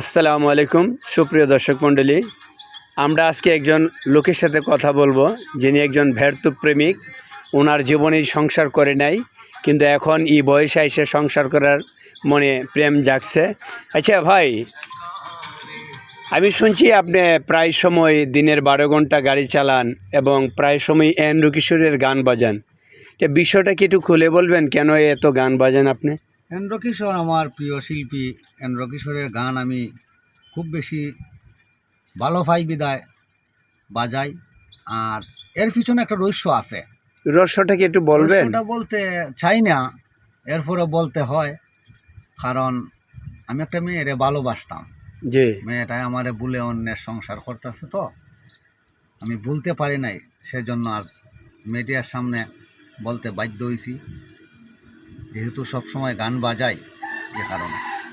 আসসালামু আলাইকুম, সুপ্রিয় দর্শক মণ্ডলী। আমরা আজকে একজন লোকের সাথে কথা বলব, যিনি একজন ভ্যার্তু প্রেমিক। ওনার জীবনে সংসার করে নাই, কিন্তু এখন এই বয়সে এসে সংসার করার মনে প্রেম জাগছে। আচ্ছা ভাই, আমি শুনছি আপনি প্রায় সময় দিনের বারো ঘণ্টা গাড়ি চালান এবং প্রায় সময় এন্দ্র কিশোরের গান বাজান। বিষয়টা কি একটু খুলে বলবেন, কেন এত গান বাজান আপনি? এন্দ্র কিশোর আমার প্রিয় শিল্পী। এন্দ্র কিশোরের গান আমি খুব বেশি ভালো পাই বিদায়। বাজাই। আর এর পিছনে একটা রহস্য আছে। রহস্যটা কি একটু বলবেন? রহস্যটা বলতে চাই না এরপরে বলতে হয়। কারণ আমি একটা মেয়েরে ভালোবাসতাম। যে মেয়েটাই আমারে বলে অন্যের সংসার করতেছে তো। আমি বলতে পারি নাই সেজন্য আজ মিডিয়ার সামনে বলতে বাধ্য হয়েছি যেহেতু সবসময় গান বাজাই এ কারণে।